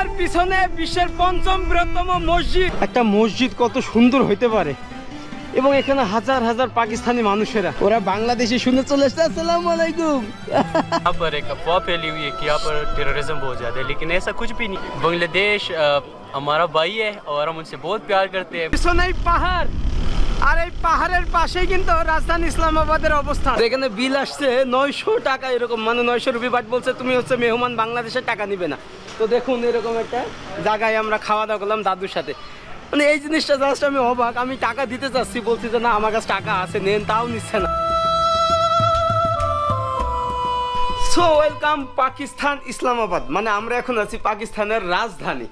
আমার পিছনে বিশ্বের পঞ্চম বৃহত্তম মসজিদ একটা মসজিদ কত সুন্দর হইতে পারে এবং এখানে হাজার হাজার পাকিস্তানি মানুষেরা ওরা বাংলাদেশি শুনে চলে এসছে আসসালামু আলাইকুম यहाँ पर एक अफवाह फैली हुई है कि यहाँ पर टेररिज्म बहुत ज़्यादा है लेकिन ऐसा कुछ भी नहीं बांग्लादेश अ, हमारा भाई है और हम उनसे बहुत प्यार करते हैं পিছনেই পাহাড় আর এই পাহাড়ের পাশেই কিন্তু রাজধানী ইসলামাবাদের অবস্থান। এখানে বিল আসছে নয়শো টাকা এরকম মানে নয়শো রুপি বাট বলছে তুমি হচ্ছে মেহমান বাংলাদেশের টাকা নিবে না। তো দেখুন এরকম একটা জায়গায় আমরা খাওয়া দাওয়া করলাম দাদুর সাথে। মানে এই জিনিসটা জাস্ট আমি অবাক, আমি টাকা দিতে চাচ্ছি, বলছি যে না, আমার কাছে টাকা আছে, নেন, তাও নিচ্ছে না। সো ওয়েলকাম পাকিস্তান ইসলামাবাদ মানে আমরা এখন আছি পাকিস্তানের রাজধানী।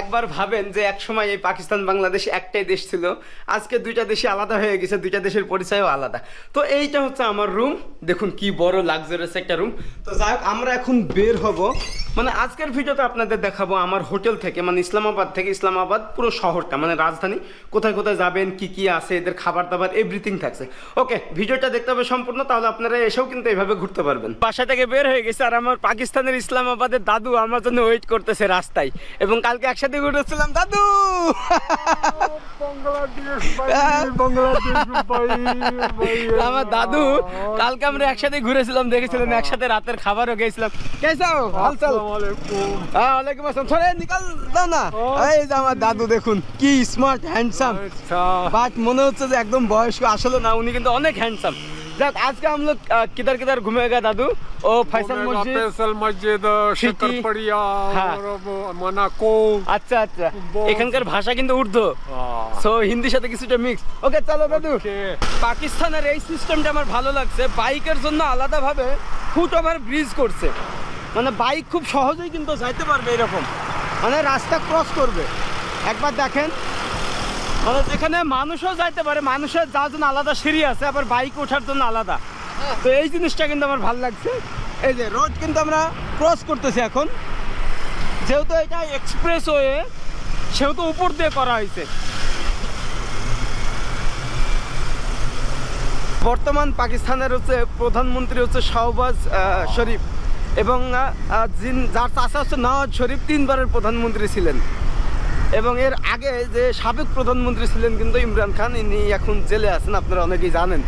একবার ভাবেন যে এক সময় এই পাকিস্তান বাংলাদেশ একটাই দেশ ছিল। আজকে দুইটা দেশে আলাদা হয়ে গেছে, দুইটা দেশের পরিচয়ও আলাদা। তো এইটা হচ্ছে আমার রুম দেখুন কি বড় লাক্সারিয়াস একটা রুম তো যাই হোক, আমরা এখন বের হব। মানে আজকের ভিডিওতে আপনাদের দেখাবো আমার হোটেল থেকে মানে ইসলামাবাদ থেকে। ইসলামাবাদ পুরো শহরটা মানে রাজধানী। কোথায় কোথায় যাবেন, কি কি আছে, এদের খাবার দাবার এভরিথিং থাকছে। ওকে ভিডিওটা দেখতে হবে সম্পূর্ণ, তাহলে আপনারা এসেও কিন্তু এইভাবে ঘুরতে পারবেন। বাসা থেকে বের হয়ে গেছে আর আমার পাকিস্তানের ইসলামাবাদের দাদু আমার জন্য ওয়েট করতেছে রাস্তায়। এবং কালকে একসাথে ঘুরেছিলাম দাদু। আমার দাদু কালকে আমরা একসাথে ঘুরেছিলাম দেখেছিলাম একসাথে রাতের খাবারও গেছিলাম কেসা হো? হালচাল হ্যাঁ ওয়ালাইকুম আসসালাম। থোড়ে নিকাল দাও না। এই যে আমার দাদু দেখুন কি স্মার্ট হ্যান্ডসাম বাট মনে হচ্ছে যে একদম বয়স্ক আসলে না উনি কিন্তু অনেক হ্যান্ডসাম যাক আজকে हम लोग अ, किधर किधर घूमेगा दादू ओ फैसल मस्जिद फैसल मस्जिद शकरपड़िया हाँ। और वो मनाको আচ্ছা আচ্ছা বহুত- এখানকার ভাষা কিন্তু উর্দু সো হিন্দির সাথে কিছুটা মিক্স ওকে চলো দাদু পাকিস্তানের এই সিস্টেমটা আমার ভালো লাগছে বাইকের জন্য আলাদাভাবে ফুট ওভার ব্রিজ করছে মানে বাইক খুব সহজেই কিন্তু যাইতে পারবে এরকম মানে রাস্তা ক্রস করবে একবার দেখেন মানে যেখানে মানুষও যাইতে পারে মানুষের যাওয়ার জন্য আলাদা সিঁড়ি আছে আবার বাইক ওঠার জন্য আলাদা। তো এই জিনিসটা কিন্তু আমার ভালো লাগছে। এই যে রোড কিন্তু আমরা ক্রস করতেছি এখন। যেহেতু এটা এক্সপ্রেস ওয়ে সেহেতু উপর দিয়ে করা হয়েছে। বর্তমান পাকিস্তানের হচ্ছে প্রধানমন্ত্রী হচ্ছে শাহবাজ শরীফ। এবং যার চাষা হচ্ছে নওয়াজ শরীফ তিনবারের প্রধানমন্ত্রী ছিলেন। এবং এর আগে যে সাবেক প্রধানমন্ত্রী ছিলেন কিন্তু ইমরান খান ইনি এখন জেলে আছেন আপনারা অনেকেই জানেন।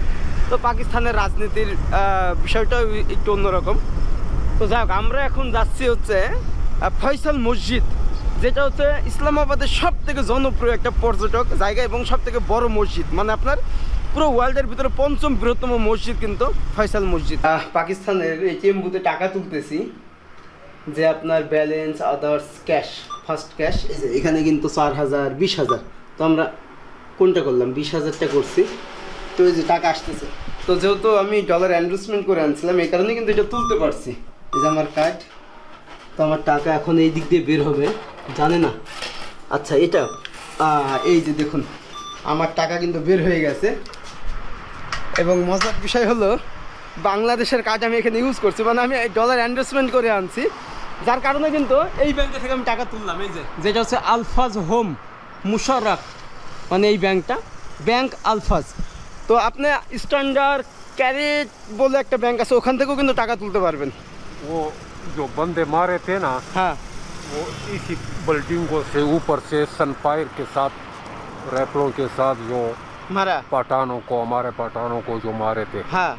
তো পাকিস্তানের রাজনীতির আহ, বিষয়টাও একটু অন্যরকম। তো যাই হোক আমরা এখন যাচ্ছি হচ্ছে ফয়সাল মসজিদ যেটা হচ্ছে ইসলামাবাদের সব থেকে জনপ্রিয় একটা পর্যটক জায়গা এবং সব থেকে বড় মসজিদ। মানে আপনার পুরো ওয়ার্ল্ডের ভিতরে পঞ্চম বৃহত্তম মসজিদ কিন্তু ফয়সাল মসজিদ। পাকিস্তানের এটিএম বুথে টাকা তুলতেছি। যে আপনার balance others cash first cash এই যে এখানে কিন্তু চার হাজার, বিশ হাজার। তো আমরা কোনটা করলাম? বিশ হাজারটা করছি। তো এই যে টাকা আসতেছে। তো যেহেতু আমি ডলার অ্যান্ড্রোসমেন্ট করে আনছিলাম, এই কারণে কিন্তু এটা তুলতে পারছি। এই যে আমার কার্ড তো আমার টাকা এখন এই দিক দিয়ে বের হবে। জানে না? আচ্ছা এটা এই যে দেখুন, আমার টাকা কিন্তু বের হয়ে গেছে। এবং মজার বিষয় হলো, বাংলাদেশের কার্ড আমি এখানে ইউজ করছি। মানে আমি ডলার অ্যান্ড্রোসমেন্ট করে আনছি। যার কারণে কিন্তু এই ব্যাংকে থেকে আমি টাকা তুললাম এই যে যেটা হচ্ছে আলফাজ হোম মুশারফ মানে এই ব্যাংকটা ব্যাংক আলফাজ তো আপনি স্ট্যান্ডার্ড ক্যারেট বলে একটা ব্যাংক আছে ওখান থেকেও কিন্তু টাকা তুলতে পারবেন वो जो बंदे मारे थे ना হ্যাঁ वो इसी बिल्डिंगों से ऊपर से सनफायर के साथ रैपलों के साथ जो মারা पठानों को हमारे पठानों को जो मारे थे হ্যাঁ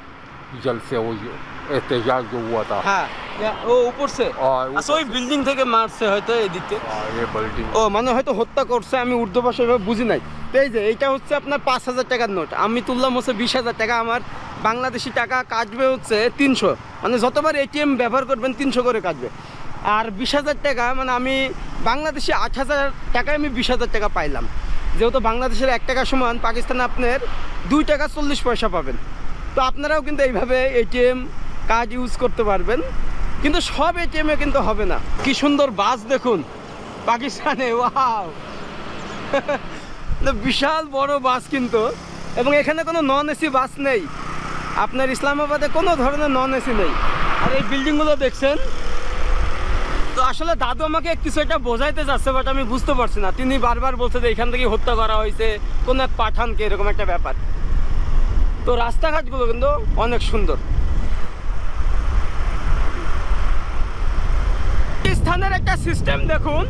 जल से वो जो एहतजाज जो हुआ था হ্যাঁ ইয়া- ও উপরছে और আচ্ছা ওই বিল্ডিং থেকে মারছে হয়তো এদিকে हाँ, ये बिल्डिंग ও মানে হয়তো হত্যা করছে আমি উর্দু ভাষা এভাবে বুঝি নাই তো এই যে এইটা হচ্ছে আপনার পাঁচ হাজার টাকার নোট আমি তুললাম হচ্ছে বিশ হাজার টাকা আমার বাংলাদেশি টাকা কাটবে হচ্ছে তিনশো মানে যতবার এটিএম ব্যবহার করবেন তিনশো করে কাটবে আর বিশ হাজার টাকা মানে আমি বাংলাদেশি আট হাজার টাকায় আমি বিশ হাজার টাকা পাইলাম যেহেতু বাংলাদেশের এক টাকা সমান পাকিস্তানে আপনার দুই টাকা চল্লিশ পয়সা পাবেন তো আপনারাও কিন্তু এইভাবে এটিএম কার্ড ইউজ করতে পারবেন। কিন্তু সব এটিএমে কিন্তু হবে না। কি সুন্দর বাস দেখুন। পাকিস্তানে, ওয়াও। বিশাল বড় বাস কিন্তু। এবং এখানে কোনো নন এসি বাস নেই। আপনার ইসলামাবাদে কোনো ধরনের নন এসি নেই। আর এই বিল্ডিংগুলো দেখছেন? তো আসলে দাদু আমাকে কিছু একটা বোঝাইতে যাচ্ছে বাট আমি বুঝতে পারছি না। তিনি বারবার বলছে যে এখান থেকে হত্যা করা হয়েছে, কোনো এক পাঠানকে, এরকম একটা ব্যাপার। তো রাস্তাঘাটগুলো কিন্তু অনেক সুন্দর। স্থানের একটা সিস্টেম দেখুন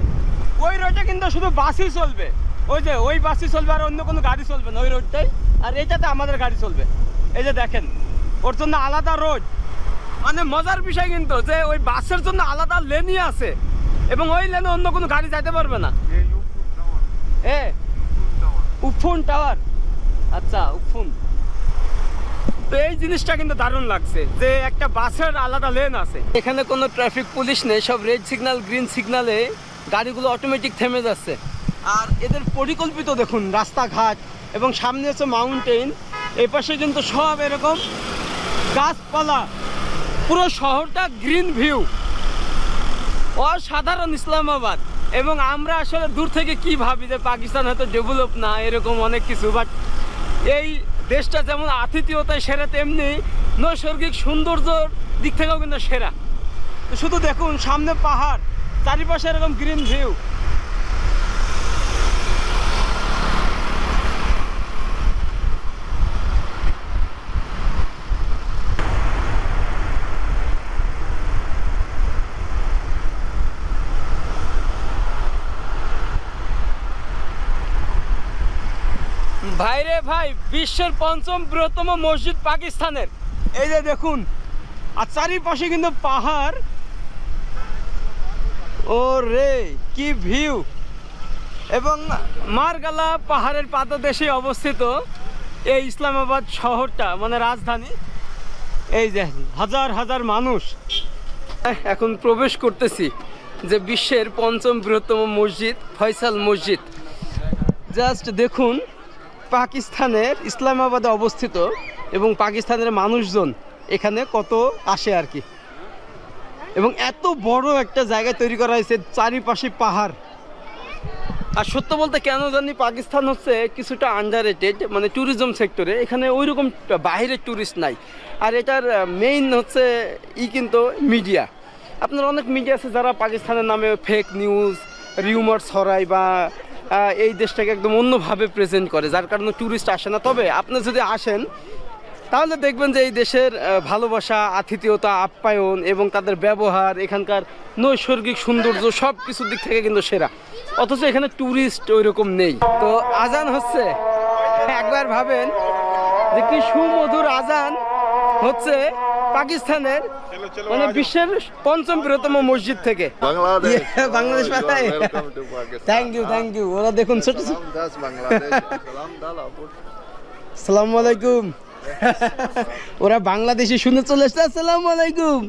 ওই রোডে কিন্তু শুধু বাসই চলবে। ওই যে ওই বাসই চলবে আর অন্য কোনো গাড়ি চলবে না ওই রোডটাই আর এইটাতে আমাদের গাড়ি চলবে। এই যে দেখেন ওর জন্য আলাদা রোড মানে মজার বিষয় কিন্তু যে ওই বাসের জন্য আলাদা লেনই আছে এবং ওই লেনে অন্য কোনো গাড়ি যাইতে পারবে না। এ উফুন টাওয়ার আচ্ছা উফুন। তো এই জিনিসটা কিন্তু দারুণ লাগছে, যে একটা বাসের আলাদা লেন আছে। এখানে কোনো ট্রাফিক পুলিশ নেই, সব রেড সিগন্যাল গ্রিন সিগন্যালে গাড়িগুলো অটোমেটিক থেমে যাচ্ছে। আর এদের পরিকল্পিত দেখুন, রাস্তাঘাট এবং সামনে হচ্ছে মাউন্টেন এই পাশে কিন্তু সব এরকম গাছপালা, পুরো শহরটা গ্রিন ভিউ অসাধারণ ইসলামাবাদ। এবং আমরা আসলে দূর থেকে কি ভাবি যে পাকিস্তান হয়তো ডেভেলপ না, এরকম অনেক কিছু বাট এই দেশটা যেমন আতিথেয়তায় সেরা, তেমনি নৈসর্গিক সৌন্দর্যর দিক থেকেও কিন্তু সেরা। শুধু দেখুন, সামনে পাহাড়, চারিপাশে এরকম গ্রিন ভিউ। ভাই রে ভাই বিশ্বের পঞ্চম বৃহত্তম মসজিদ পাকিস্তানের। এই যে দেখুন, আর চারিপাশে কিন্তু পাহাড়। ও রে কি ভিউ! এবং মারগালা পাহাড়ের পাদদেশে অবস্থিত এই ইসলামাবাদ শহরটা মানে রাজধানী। এই যে, হাজার হাজার মানুষ। এখন প্রবেশ করতেছি যে বিশ্বের পঞ্চম বৃহত্তম মসজিদ, ফয়সাল মসজিদ। জাস্ট দেখুন পাকিস্তানের ইসলামাবাদে অবস্থিত এবং পাকিস্তানের মানুষজন এখানে কত আসে আর কি। এবং এত বড় একটা জায়গা তৈরি করা হয়েছে, চারিপাশে পাহাড়। আর সত্য বলতে কেন জানি পাকিস্তান হচ্ছে কিছুটা আন্ডারেটেড মানে ট্যুরিজম সেক্টরে এখানে ওই রকম বাইরের ট্যুরিস্ট নাই। আর এটার মেইন হচ্ছে ই কিন্তু মিডিয়া আপনার অনেক মিডিয়া আছে যারা পাকিস্তানের নামে ফেক নিউজ রিউমার ছড়ায় বা এই দেশটাকে একদম অন্যভাবে প্রেজেন্ট করে, যার কারণে ট্যুরিস্ট আসে না। তবে আপনি যদি আসেন, তাহলে দেখবেন যে এই দেশের ভালোবাসা, আতিথেয়তা, আপ্যায়ন এবং তাদের ব্যবহার, এখানকার নৈসর্গিক সৌন্দর্য সব কিছুর দিক থেকে কিন্তু সেরা। অথচ এখানে ট্যুরিস্ট ওই রকম নেই। তো আজান হচ্ছে। একবার ভাবেন যে কি সুমধুর আজান হচ্ছে। পাকিস্তানের মানে বিশ্বের পঞ্চম বৃহত্তম মসজিদ থেকে। Bangladesh. Thank you thank you ওরা দেখুন ছোট সালাম আলাইকুম। ওরা বাংলাদেশে শুনে চলে এসছে আসসালাম আলাইকুম।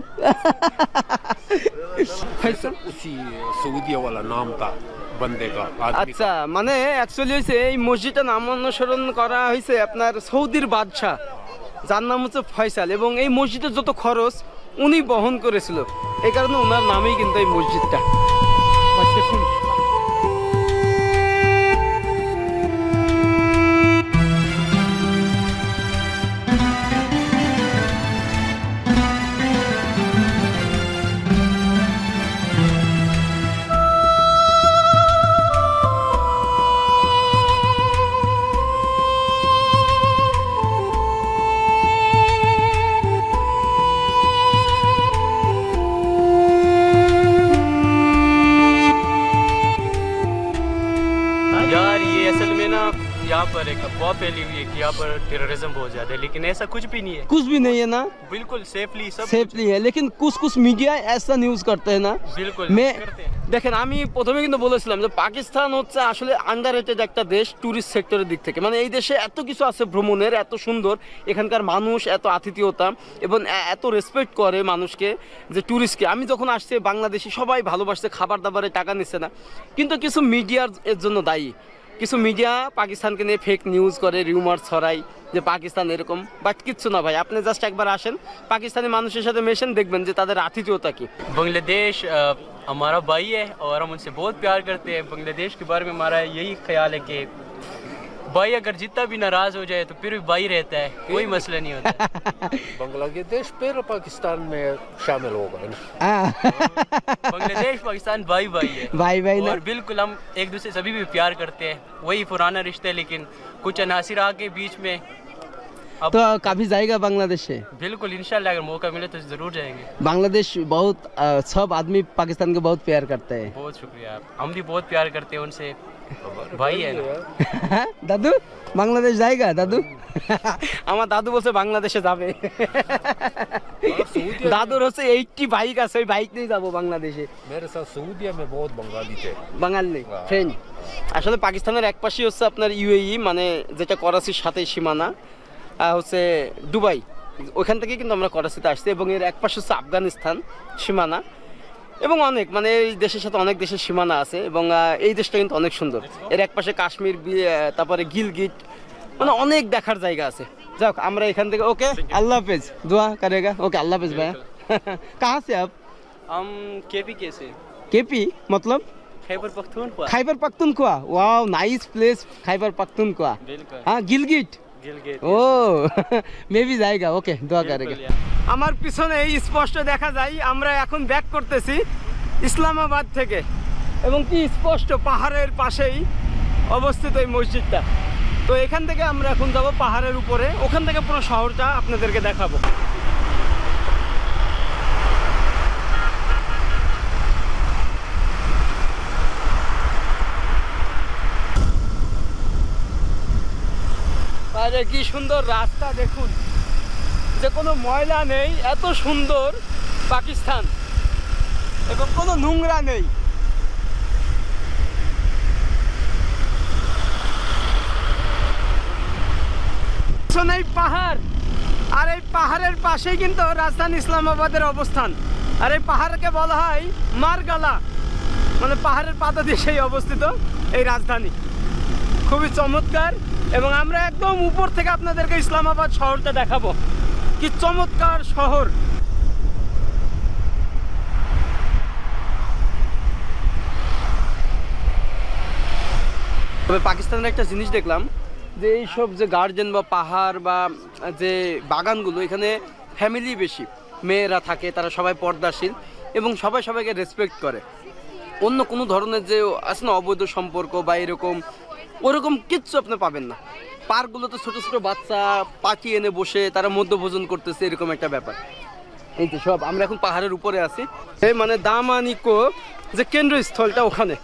আচ্ছা মানে অ্যাকচুয়ালি হয়েছে এই মসজিদটা নাম অনুসরণ করা হয়েছে আপনার সৌদির বাদশাহ। যার নাম হচ্ছে ফয়সাল এবং এই মসজিদের যত খরচ, উনি বহন করেছিল। এই কারণে ওনার নামেই কিন্তু এই মসজিদটা। দেখুন यहाँ पर टेररिज्म बहुत ज्यादा है लेकिन ऐसा कुछ भी नहीं है कुछ भी नहीं है ना बिल्कुल सेफली सब सेफली है लेकिन कुछ कुछ मीडिया ऐसा न्यूज करते हैं ना बिल्कुल মে करते हैं দেখেন আমি প্রথমে কিন্তু বলেছিলাম যে পাকিস্তান হচ্ছে আসলে আন্ডার একটা দেশ ট্যুরিস্ট সেক্টরের দিক থেকে মানে এই দেশে এত কিছু আছে ভ্রমণের এত সুন্দর এখানকার মানুষ এত আতিথেয়তা এবং এ- এত রেসপেক্ট করে মানুষকে যে ট্যুরিস্টকে আমি যখন আসছে বাংলাদেশি সবাই ভালোবাসছে খাবার দাবারে টাকা নিচ্ছে না কিন্তু কিছু মিডিয়ার এর জন্য দায়ী কিছু মিডিয়া পাকিস্তানকে নিয়ে ফেক নিউজ করে রিউমার ছড়ায় যে পাকিস্তান এরকম বাট কিচ্ছু না ভাই আপনি জাস্ট একবার আসেন পাকিস্তানি মানুষের সাথে মেশেন দেখবেন যে তাদের আতিথেয়তা কি बांग्लादेश अ, हमारा भाई है और हम उनसे बहुत प्यार करते हैं बांग्लादेश के बारे में हमारा यही ख्याल है कि भाई अगर जितना भी नाराज़ हो जाए तो फिर भी भाई रहता है कोई मसला नहीं होता। बांग्लादेश फिर पाकिस्तान में शामिल होगा बांग्लादेश पाकिस्तान भाई भाई है। भाई भाई और बिल्कुल हम एक दूसरे सभी भी प्यार करते हैं वही पुराना रिश्ता है लेकिन कुछ अनासर आके बीच में तो कभी जाएगा बांग्लादेश से बिल्कुल इंशाल्लाह अगर मौका मिले तो ज़रूर जाएंगे बांग्लादेश बहुत अ, सब आदमी पाकिस्तान को बहुत प्यार करते हैं बहुत शुक्रिया आप हम भी बहुत प्यार करते हैं उनसे भाई है ना দাদু বাংলাদেশ জায়গা দাদু আমার দাদু বলছে বাংলাদেশে যাবে দাদুর হচ্ছে এইটটি বাইক আছে ওই বাইক নিয়ে যাবো বাংলাদেশে मेरे साथ सऊदीया में बहुत बंगाली थे বাঙালি ফ্রেন্ড আসলে পাকিস্তানের এক পাশে হচ্ছে আপনার ইউএই মানে যেটা করাচির সাথে সীমানা আর হচ্ছে দুবাই ওইখান থেকে কিন্তু আমরা করাচিতে আসছি এবং এর এক পাশে হচ্ছে আফগানিস্তান সীমানা এবং অনেক মানে এই দেশের সাথে অনেক দেশের সীমানা আছে এবং আহ, এই দেশটা কিন্তু অনেক সুন্দর এর এক পাশে কাশ্মীর বি- আহ, তারপরে গিলগিট মানে অনেক দেখার জায়গা আছে যাক আমরা এখান থেকে ওকে আল্লাহ হাফেজ দোয়া করেগা ওকে আল্লাহ হাফেজ ভাইয়া কাহা সে আপ हम के पी के से केपी मतलब Khyber Pakhtunkhwa Khyber Pakhtunkhwa wow nice place Khyber Pakhtunkhwa बिल्कुल हाँ गिलगिट गिलगित ও মেবি জায়গা ওকে দোয়া করে আমার পিছনে এই স্পষ্ট দেখা যায় আমরা এখন ব্যাক করতেছি ইসলামাবাদ থেকে। এবং কি স্পষ্ট পাহাড়ের পাশেই অবস্থিত এই মসজিদটা। তো এখান থেকে আমরা এখন যাব পাহাড়ের উপরে। ওখান থেকে পুরো শহরটা আপনাদেরকে দেখাবো। আরে কি সুন্দর রাস্তা দেখুন। যে কোনো ময়লা নেই, এত সুন্দর পাকিস্তান। এবং কোনো নোংরা নেই। এই পাহাড়, আর এই পাহাড়ের পাশেই কিন্তু রাজধানী ইসলামাবাদের অবস্থান। আর এই পাহাড়কে বলা হয় মারগালা। মানে পাহাড়ের পাদদেশেই অবস্থিত এই রাজধানী। খুবই চমৎকার। এবং আমরা একদম উপর থেকে আপনাদেরকে ইসলামাবাদ শহরটা দেখাবো। কি চমৎকার শহর। তবে পাকিস্তানের একটা জিনিস দেখলাম, যে এইসব যে গার্ডেন বা পাহাড় বা যে বাগানগুলো, এখানে ফ্যামিলি বেশি। মেয়েরা থাকে, তারা সবাই পর্দাশীল এবং সবাই সবাইকে রেসপেক্ট করে। অন্য কোনো ধরনের যে আছে না, অবৈধ সম্পর্ক বা এরকম ওরকম কিচ্ছু আপনি পাবেন না। পার্কগুলোতে ছোট ছোট বাচ্চা পাখি এনে বসে তারা মধ্যভোজন করতেছে, এরকম একটা ব্যাপার। এই তো সব, আমরা এখন পাহাড়ের উপরে আছি। এই মানে দামানিকো যে কেন্দ্রস্থলটা ওখানে।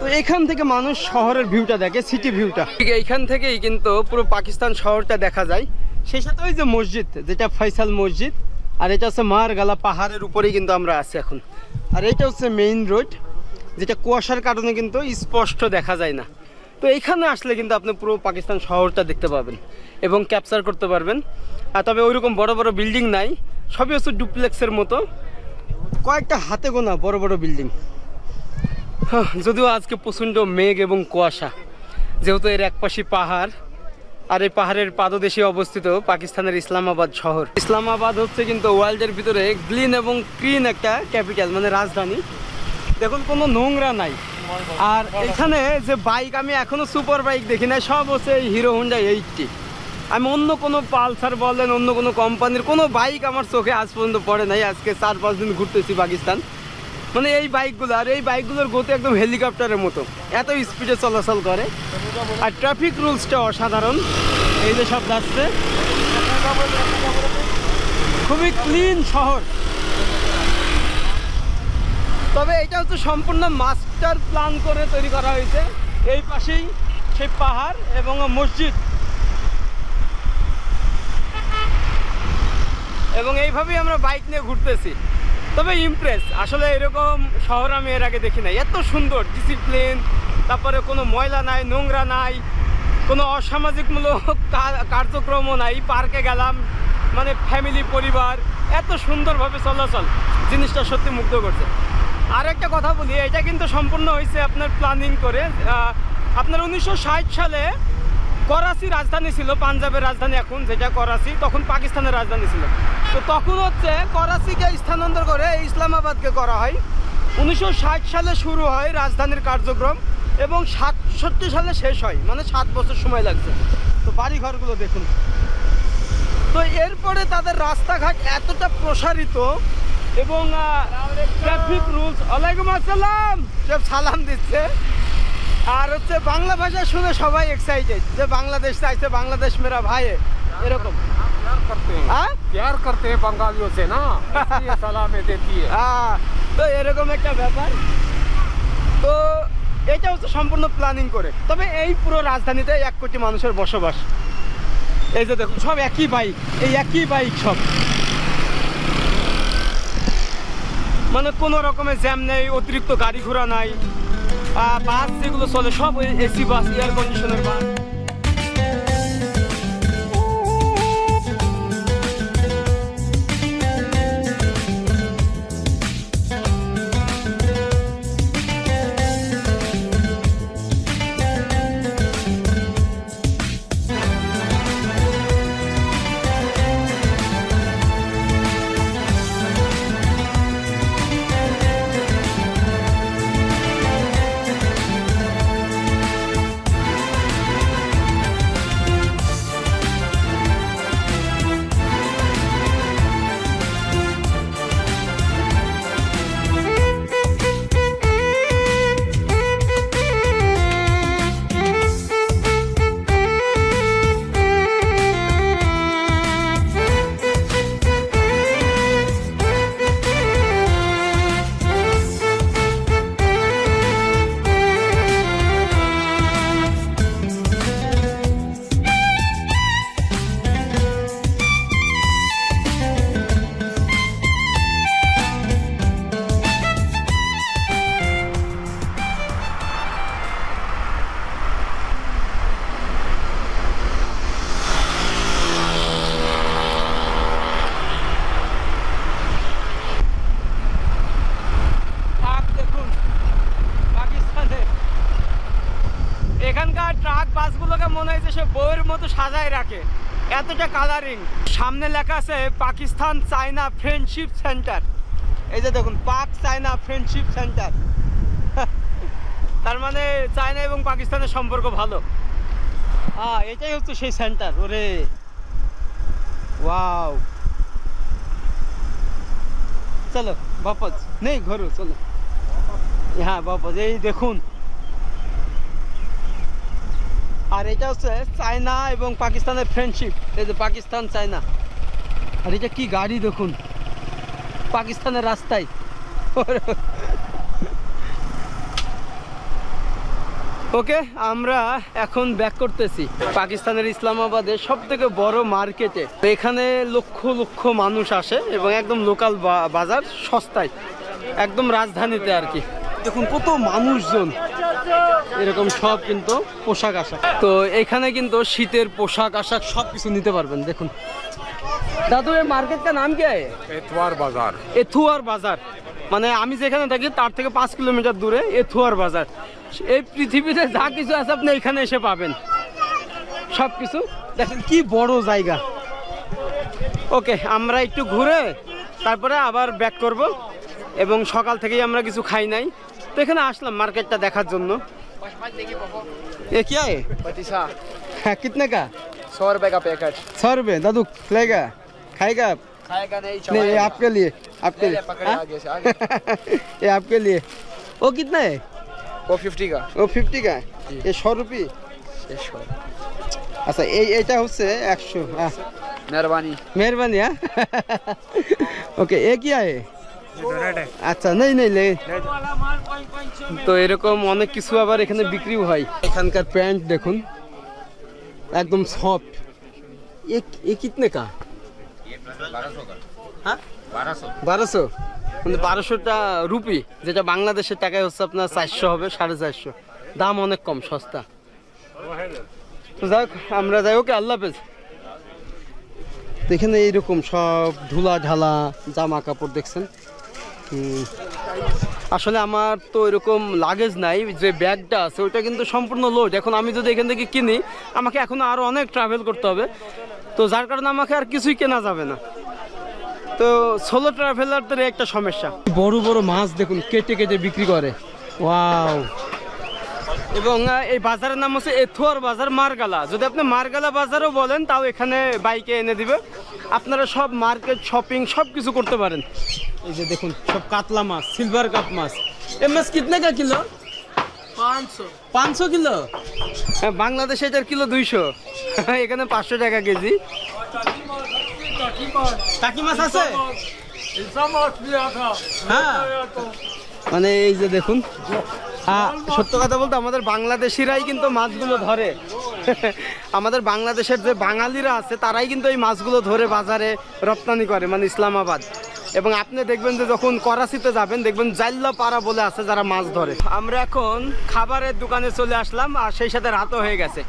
তো এখান থেকে মানুষ শহরের ভিউটা দেখে, সিটি ভিউটা। ঠিক এইখান থেকেই কিন্তু পুরো পাকিস্তান শহরটা দেখা যায়। সেই সাথে ওই যে মসজিদ, যেটা ফয়সাল মসজিদ, আর এটা হচ্ছে মারগালা পাহাড়ের উপরেই কিন্তু আমরা আছি এখন। আর এটা হচ্ছে মেইন রোড, যেটা কুয়াশার কারণে কিন্তু স্পষ্ট দেখা যায় না। তো এইখানে আসলে কিন্তু আপনি পুরো পাকিস্তান শহরটা দেখতে পাবেন এবং ক্যাপচার করতে পারবেন। আর তবে ওইরকম বড় বড় বিল্ডিং নাই, সবই হচ্ছে ডুপ্লেক্সের মতো। কয়েকটা হাতে গোনা বড় বড় বিল্ডিং যদিও আজকে প্রচণ্ড মেঘ এবং কুয়াশা, যেহেতু এর একপাশে পাহাড়, আর এই পাহাড়ের পাদদেশে অবস্থিত পাকিস্তানের ইসলামাবাদ শহর। ইসলামাবাদ হচ্ছে কিন্তু ওয়ার্ল্ডের ভিতরে গ্লিন এবং ক্লিন একটা ক্যাপিটাল মানে রাজধানী। দেখুন, কোনো নোংরা নাই। আর এখানে যে বাইক আমি এখনও সুপার বাইক দেখি না সব হচ্ছে এই হিরো হুন্ডা এইটটি আমি অন্য কোনো পালসার বলেন, অন্য কোনো কোম্পানির কোনো বাইক আমার চোখে আজ পর্যন্ত পড়ে নাই, আজকে চার পাঁচ দিন ঘুরতেছি পাকিস্তান। মানে এই বাইকগুলো আর এই বাইকগুলোর গতি একদম হেলিকপ্টারের মতো। এত স্পিডে চলাচল করে। আর ট্রাফিক রুলসটা অসাধারণ। এই যে সব যাচ্ছে। খুবই ক্লিন শহর। তবে এটা হচ্ছে সম্পূর্ণ মাস্টার প্ল্যান করে তৈরি করা হয়েছে। এই পাশেই সেই পাহাড় এবং মসজিদ। এবং এইভাবেই আমরা বাইক নিয়ে ঘুরতেছি। তবে ইমপ্রেস আসলে এরকম শহর আমি এর আগে দেখি নাই। এত সুন্দর ডিসিপ্লিন তারপরে কোনো ময়লা নাই, নোংরা নাই, কোনো অসামাজিকমূলক কার্যক্রমও নাই। পার্কে গেলাম মানে ফ্যামিলি পরিবার, এত সুন্দরভাবে চলাচল। জিনিসটা সত্যি মুগ্ধ করছে। আর একটা কথা বলি, এটা কিন্তু সম্পূর্ণ হয়েছে আপনার প্ল্যানিং করে। আপনার উনিশশো ষাট সালে করাচি রাজধানী ছিল, পাঞ্জাবের রাজধানী এখন, যেটা করাচি, তখন পাকিস্তানের রাজধানী ছিল। তো তখন হচ্ছে করাচিকে স্থানান্তর করে ইসলামাবাদকে করা হয়। উনিশশো ষাট সালে শুরু হয় রাজধানীর কার্যক্রম এবং সাতষট্টি সালে শেষ হয় মানে সাত বছর সময় লাগছে। তো বাড়িঘরগুলো দেখুন। তো এরপরে তাদের রাস্তাঘাট এতটা প্রসারিত এবং ট্রাফিক রুলস ওয়ালাইকুম আসসালাম। সব সালাম দিচ্ছে। আর হচ্ছে বাংলা ভাষা শুনে সবাই এক্সাইটেড যে বাংলাদেশ আসছে বাংলাদেশ মেরা ভাই। এরকম। করতে না তো এরকম একটা ব্যাপার। তো সম্পূর্ণ প্ল্যানিং করে। তবে এই পুরো রাজধানীতে এক কোটি মানুষের বসবাস। এই যে দেখুন সব একই বাইক এই একই বাইক সব। মানে কোনো রকমের জ্যাম নেই, অতিরিক্ত গাড়ি ঘোড়া নাই বাস যেগুলো চলে সব এসি বাস এয়ার কন্ডিশনের বাস। মনে হয়েছে সে বইয়ের মতো সাজায় রাখে। এতটা কালারিং সামনে লেখা আছে, পাকিস্তান চায়না ফ্রেন্ডশিপ সেন্টার এই যে দেখুন, পাক চায়না ফ্রেন্ডশিপ সেন্টার তার মানে চায়না এবং পাকিস্তানের সম্পর্ক ভালো। হ্যাঁ এটাই হচ্ছে সেই সেন্টার ওরে। ওয়াও চলো, বাপস। নেই, ঘরু, চলো। হ্যাঁ বাপস, এই দেখুন। আর এটা হচ্ছে চায়না এবং পাকিস্তানের ফ্রেন্ডশিপ এই যে পাকিস্তান, চায়না। আর এটা কি গাড়ি দেখুন? পাকিস্তানের রাস্তায়। ওকে, আমরা এখন ব্যাক করতেছি। পাকিস্তানের ইসলামাবাদের সব থেকে বড় মার্কেটে। এখানে লক্ষ লক্ষ মানুষ আসে এবং একদম লোকাল বাজার সস্তায়। একদম রাজধানীতে আর কি। দেখুন কত মানুষজন। এরকম সব কিন্তু পোশাক আশাক। তো এখানে কিন্তু শীতের পোশাক আশাক সব কিছু নিতে পারবেন দেখুন। দাদু এই মার্কেটটার নাম কি? এথুয়ার বাজার। এথুয়ার বাজার। মানে আমি যেখানে থাকি তার থেকে পাঁচ কিলোমিটার দূরে এথুয়ার বাজার। এই পৃথিবীতে যা কিছু আছে আপনি এখানে এসে পাবেন। সব কিছু। দেখেন কি বড় জায়গা। ওকে আমরা একটু ঘুরে তারপরে আবার ব্যাক করব। এবং সকাল থেকেই আমরা কিছু খাই নাই। তো এখানে আসলাম মার্কেটটা দেখার জন্য এ কি है पतीसा हाँ कितने का सौ रुपए का पैकेट सौ रुपये दादू लेगा खाएगा आप खाएगा नहीं नहीं ये चबाएगा। आपके लिए आपके ले लिए ले, पकड़े हाँ? आगे से आगे ये आपके लिए वो कितना है वो फिफ्टी का वो फिफ्टी का है ये सौ रुपये ये सौ। আচ্ছা এই এইটা হচ্ছে একশো হ্যাঁ मेहरबानी মেহরবানি হ্যাঁ ওকে এ কি আয় আচ্ছা নেই নেই লে তো এরকম অনেক কিছু আবার এখানে বিক্রিও হয়। এখানকার প্যান্ট দেখুন একদম সফট। এ কিতনে কা? হ্যাঁ? বারোশো। মানে বারোশোটা রুপি যেটা বাংলাদেশের টাকায় হচ্ছে আপনার চারশো হবে সাড়ে চারশো। দাম অনেক কম সস্তা। তো যাই হোক, আমরা যাই হোক আল্লাহ তো এখানে এইরকম সব ধুলা ঢালা জামা কাপড় দেখছেন। আসলে আমার তো এরকম লাগেজ নাই, যে ব্যাগটা আছে ওইটা কিন্তু সম্পূর্ণ লোড এখন আমি যদি এখান থেকে কিনি, আমাকে এখন আরও অনেক ট্রাভেল করতে হবে। তো যার কারণে আমাকে আর কিছুই কেনা যাবে না। তো সোলো ট্রাভেলারদের একটা সমস্যা। বড় বড় মাছ দেখুন, কেটে কেটে বিক্রি করে। ওয়াও এবং এই বাজারের নাম হচ্ছে এথুয়ার বাজার মারগালা। যদি আপনি মারগালা বাজারও বলেন তাও এখানে বাইকে এনে দিবে। আপনারা সব মার্কেট শপিং সব কিছু করতে পারেন। এই যে দেখুন সব কাতলা মাছ সিলভার কাপ মাছ। এ মাছ কিতনে কা কিলো? পাঁচশো। কিলো? হ্যাঁ, বাংলাদেশে এটার কিলো দুইশো। এখানে পাঁচশো টাকা কেজি। টাকি মাছ। আছে? হ্যাঁ। মানে এই যে দেখুন সত্য কথা বলতে আমাদের বাংলাদেশিরাই কিন্তু মাছগুলো ধরে। আমাদের বাংলাদেশের যে বাঙালিরা আছে, তারাই কিন্তু এই মাছগুলো ধরে বাজারে রপ্তানি করে মানে ইসলামাবাদ। এবং আপনি দেখবেন যে যখন করাচিতে যাবেন, দেখবেন জাল্লা পাড়া বলে আছে যারা মাছ ধরে। আমরা এখন খাবারের দোকানে চলে আসলাম, আর সেই সাথে রাতও হয়ে গেছে।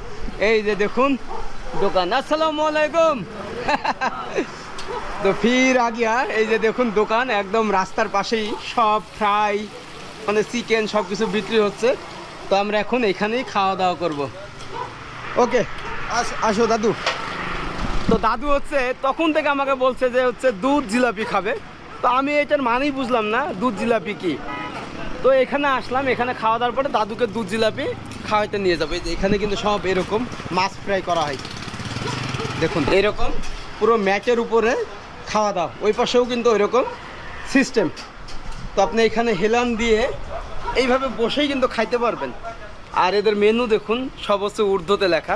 এই যে দেখুন, দোকান। আসসালামু আলাইকুম। তো ফির আগিয়া এই যে দেখুন দোকান, একদম রাস্তার পাশেই সব ফ্রাই মানে চিকেন সব কিছু বিক্রি হচ্ছে। তো আমরা এখন এখানেই খাওয়া দাওয়া করব। ওকে, আস- দাদু। তো দাদু হচ্ছে, তখন থেকে আমাকে বলছে যে হচ্ছে দুধ জিলাপি খাবে। তো আমি এটার মানেই বুঝলাম না, দুধ জিলাপি কি? তো এখানে আসলাম, এখানে খাওয়া দাওয়ার পরে দাদুকে দুধ জিলাপি খাওয়াইতে নিয়ে যাবে। এখানে কিন্তু সব এরকম মাছ ফ্রাই করা হয়। দেখুন, এরকম পুরো ম্যাটের উপরে খাওয়া দাওয়া ওই পাশেও কিন্তু ওইরকম সিস্টেম তো আপনি এখানে হেলান দিয়ে এইভাবে বসেই কিন্তু খাইতে পারবেন। আর এদের মেনু দেখুন, সব হচ্ছে উর্দুতে লেখা।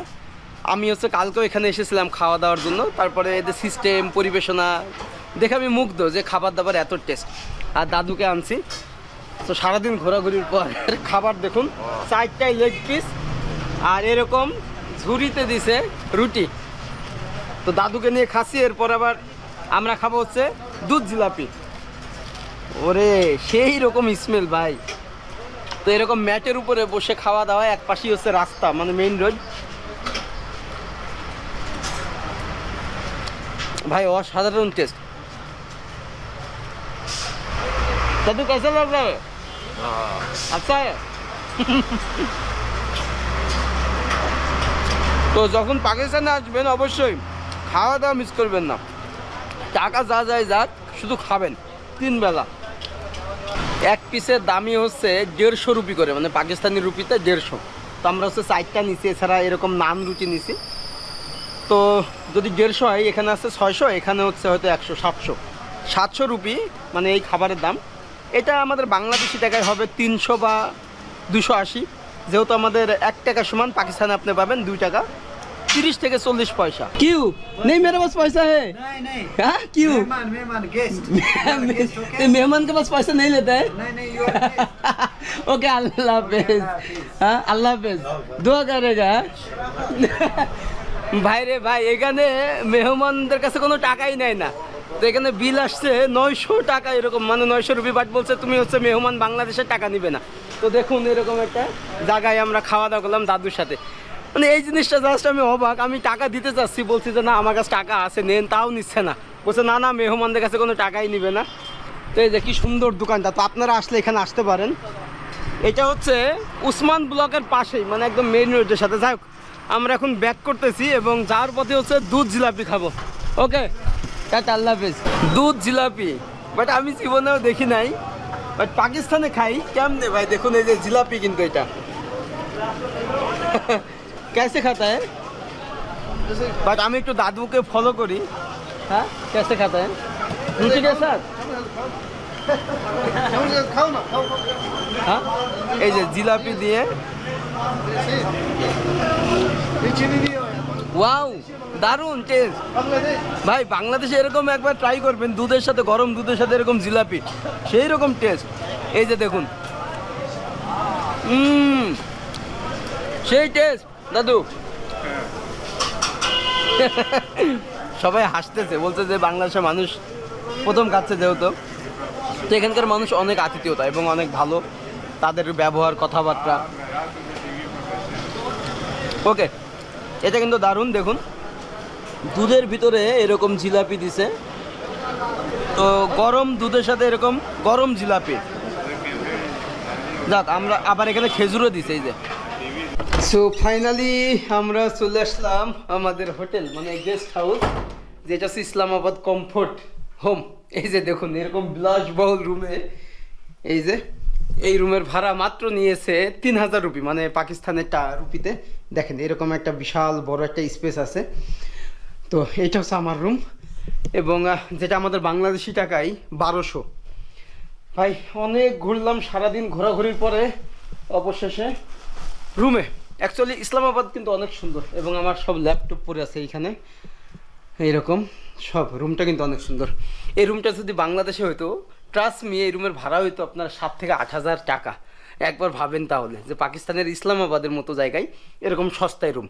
আমি হচ্ছে কালকেও এখানে এসেছিলাম খাওয়া দাওয়ার জন্য। তারপরে এদের সিস্টেম পরিবেশনা, দেখে আমি মুগ্ধ যে খাবার দাবার এত টেস্ট আর দাদুকে আনছি। তো সারাদিন ঘোরাঘুরির পর খাবার দেখুন চারটাই লেগ পিস আর এরকম ঝুড়িতে দিছে রুটি। তো দাদুকে নিয়ে খাসি এরপর আবার আমরা খাব হচ্ছে দুধ জিলাপি। ওরে সেই রকম স্মেল ভাই। তো এরকম ম্যাটের উপরে বসে খাওয়া দাওয়া এক পাশেই হচ্ছে রাস্তা মানে মেইন রোড ভাই অসাধারণ টেস্ট দাদু কেসে লাগবে হ্যাঁ। আচ্ছা। তো যখন পাকিস্তানে আসবেন অবশ্যই খাওয়া দাওয়া মিস করবেন না। টাকা যা যায় যাক, শুধু খাবেন, তিন বেলা। এক পিসের দামই হচ্ছে দেড়শো রুপি করে মানে পাকিস্তানি রুপিতে দেড়শো। তো আমরা হচ্ছে চারটা নিছি, এছাড়া এরকম নান রুটি নিছি। তো যদি দেড়শো হয়, এখানে আছে ছয়শো, এখানে হচ্ছে হয়তো একশো, সাতশো। সাতশো রুপি মানে এই খাবারের দাম। এটা আমাদের বাংলাদেশি টাকায় হবে তিনশো বা দুশো আশি। যেহেতু আমাদের এক টাকা সমান, পাকিস্তানে আপনি পাবেন দুই টাকা। তিরিশ থেকে চল্লিশ পয়সা। কিউ? নেই মেরে পাস পয়সা হে? হ্যাঁ কিউ? মেহমান কে পাস পয়সা নেই লেতে ওকে আল্লাহ হাফেজ। হ্যাঁ আল্লাহ হাফেজ। দোয়া করেগা হ্যাঁ? ভাই রে ভাই এখানে মেহমানদের কাছে কোনো টাকাই নেয় না। তো এখানে বিল আসছে নয়শো টাকা এরকম মানে নয়শো রুপি বাট বলছে তুমি হচ্ছে মেহমান বাংলাদেশের টাকা নিবে না। তো দেখুন এরকম একটা জায়গায় আমরা খাওয়া দাওয়া করলাম দাদুর সাথে। মানে এই জিনিসটা জাস্ট আমি অবাক, আমি টাকা দিতে চাচ্ছি। বলছি যে, না, আমার কাছে টাকা আছে, নেন। তাও নিচ্ছে না। বলছে, না না, মেহমানদের কাছে কোনো টাকাই নিবে না। তো এই যে, কি সুন্দর দোকানটা। তো আপনারা আসলে এখানে আসতে পারেন। এটা হচ্ছে উসমান ব্লকের পাশেই মানে একদম মেইন রোডের সাথে। যাই হোক, আমরা এখন ব্যাক করতেছি এবং যাওয়ার পথে হচ্ছে দুধ জিলাপি খাব। ওকে টাটা আল্লাহ হাফিজ দুধ জিলাপি। বাট আমি জীবনেও দেখি নাই। বাট পাকিস্তানে খাই। কেমনে ভাই, দেখুন এই যে জিলাপি কিন্তু এটা। कैसे खाता है बट আমি একটু দাদুকে ফলো করি হ্যাঁ कैसे खाता है রুটি के साथ खाओ ना खाओ হ্যাঁ এই যে জিলাপি দিয়ে चीनी नहीं हो ওয়াও দারুন টেস্ট बांग्लादेश ভাই বাংলাদেশে এরকম একবার ট্রাই করবেন দুধের সাথে গরম দুধের সাথে এরকম জিলাপি সেই রকম টেস্ট এই যে দেখুন হুম সেই টেস্ট দাদু। সবাই হাসতেছে, বলছে যে বাংলাদেশের মানুষ প্রথম খাচ্ছে যেহেতু। তো এখানকার মানুষ অনেক আতিথেয়তা এবং অনেক ভালো তাদের ব্যবহার, কথাবার্তা। ওকে, এটা কিন্তু দারুণ, দেখুন। দুধের ভিতরে এরকম জিলাপি দিছে। তো গরম দুধের সাথে এরকম গরম জিলাপি। যাক, আমরা আবার এখানে খেজুরও দিছে, এই যে। সো ফাইনালি আমরা চলে আসলাম আমাদের হোটেল মানে গেস্ট হাউস যেটা হচ্ছে ইসলামাবাদ কমফোর্ট হোম এই যে দেখুন, এরকম বিলাসবহুল রুমে এই যে, এই রুমের ভাড়া মাত্র নিয়েছে তিন হাজার রুপি মানে পাকিস্তানের টা রুপিতে। দেখেন, এরকম একটা বিশাল বড় একটা স্পেস আছে। তো, এটা হচ্ছে আমার রুম এবং যেটা আমাদের বাংলাদেশি টাকায় বারোশো। ভাই, অনেক ঘুরলাম সারাদিন ঘোরাঘুরির পরে, অবশেষে রুমে। অ্যাকচুয়ালি ইসলামাবাদ কিন্তু অনেক সুন্দর এবং আমার সব ল্যাপটপ পরে আছে এইখানে। এইরকম সব রুমটা কিন্তু অনেক সুন্দর। এই রুমটা যদি বাংলাদেশে হইতো ট্রাস্ট মি এই রুমের ভাড়া হইতো আপনার সাত থেকে আট হাজার টাকা। একবার ভাবেন তাহলে যে পাকিস্তানের ইসলামাবাদের মতো জায়গায় এরকম সস্তায় রুম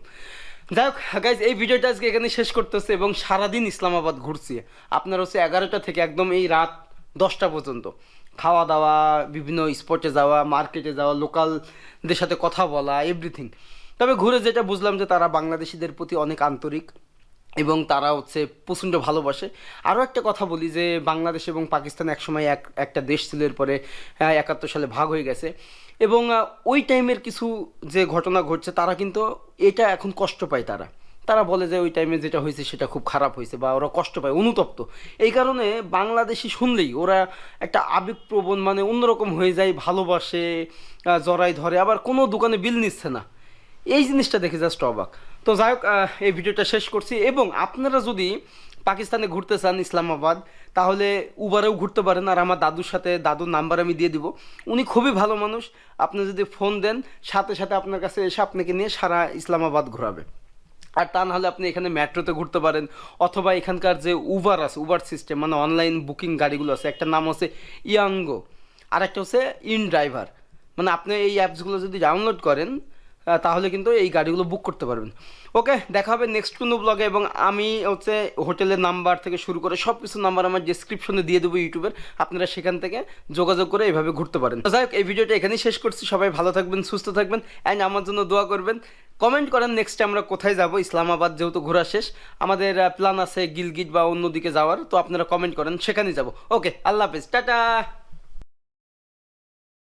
যাই হোক গাইজ এই ভিডিওটা আজকে এখানে শেষ করতেছে এবং সারাদিন ইসলামাবাদ ঘুরছি। আপনার হচ্ছে এগারোটা থেকে একদম এই রাত দশটা পর্যন্ত। খাওয়া দাওয়া বিভিন্ন স্পটে যাওয়া মার্কেটে যাওয়া লোকালদের সাথে কথা বলা এভরিথিং তবে ঘুরে যেটা বুঝলাম যে তারা বাংলাদেশিদের প্রতি অনেক আন্তরিক এবং তারা হচ্ছে প্রচণ্ড ভালোবাসে। আরও একটা কথা বলি যে বাংলাদেশ এবং পাকিস্তান একসময় এক, একটা দেশ ছিল, এরপরে একাত্তর সালে ভাগ হয়ে গেছে। এবং ওই টাইমের কিছু যে ঘটনা ঘটছে, তারা কিন্তু এটা এখন কষ্ট পায় তারা। তারা বলে যে ওই টাইমে যেটা হয়েছে সেটা খুব খারাপ হয়েছে বা ওরা কষ্ট পায়, অনুতপ্ত। এই কারণে বাংলাদেশি শুনলেই ওরা একটা আবেগপ্রবণ মানে অন্যরকম হয়ে যায়, ভালোবাসে জড়াই ধরে, আবার কোনো দোকানে বিল নিচ্ছে না। এই জিনিসটা দেখে জাস্ট অবাক। তো যাই হোক এই ভিডিওটা শেষ করছি এবং আপনারা যদি পাকিস্তানে ঘুরতে চান ইসলামাবাদ, তাহলে উবারেও ঘুরতে পারেন আর আমার দাদুর সাথে, দাদুর নাম্বার আমি দিয়ে দিব। উনি খুবই ভালো মানুষ। আপনি যদি ফোন দেন, সাথে সাথে আপনার কাছে এসে আপনাকে নিয়ে সারা ইসলামাবাদ ঘোরাবে। আর তা নাহলে আপনি এখানে মেট্রোতে ঘুরতে পারেন, অথবা এখানকার যে উবার আছে উবার সিস্টেম মানে অনলাইন বুকিং গাড়িগুলো আছে একটা নাম হচ্ছে ইয়াঙ্গো আর একটা হচ্ছে ইন ড্রাইভার মানে আপনি এই অ্যাপসগুলো যদি ডাউনলোড করেন তাহলে কিন্তু এই গাড়িগুলো বুক করতে পারবেন। ওকে দেখা হবে নেক্সট কোনো ব্লগে এবং আমি হচ্ছে হোটেলের নাম্বার থেকে শুরু করে সব কিছু নাম্বার আমার ডিসক্রিপশনে দিয়ে দেবো ইউটিউবের আপনারা সেখান থেকে যোগাযোগ করে এইভাবে ঘুরতে পারেন। যাই হোক, এই ভিডিওটা এখানেই শেষ করছি। সবাই ভালো থাকবেন, সুস্থ থাকবেন অ্যান্ড আমার জন্য দোয়া করবেন। কমেন্ট করেন নেক্সটে আমরা কোথায় যাব? ইসলামাবাদ যেহেতু ঘোরা শেষ। আমাদের প্ল্যান আছে গিলগিট বা অন্যদিকে যাওয়ার। তো আপনারা কমেন্ট করেন, সেখানেই যাব। ওকে আল্লাহ হাফিজ। টাটা!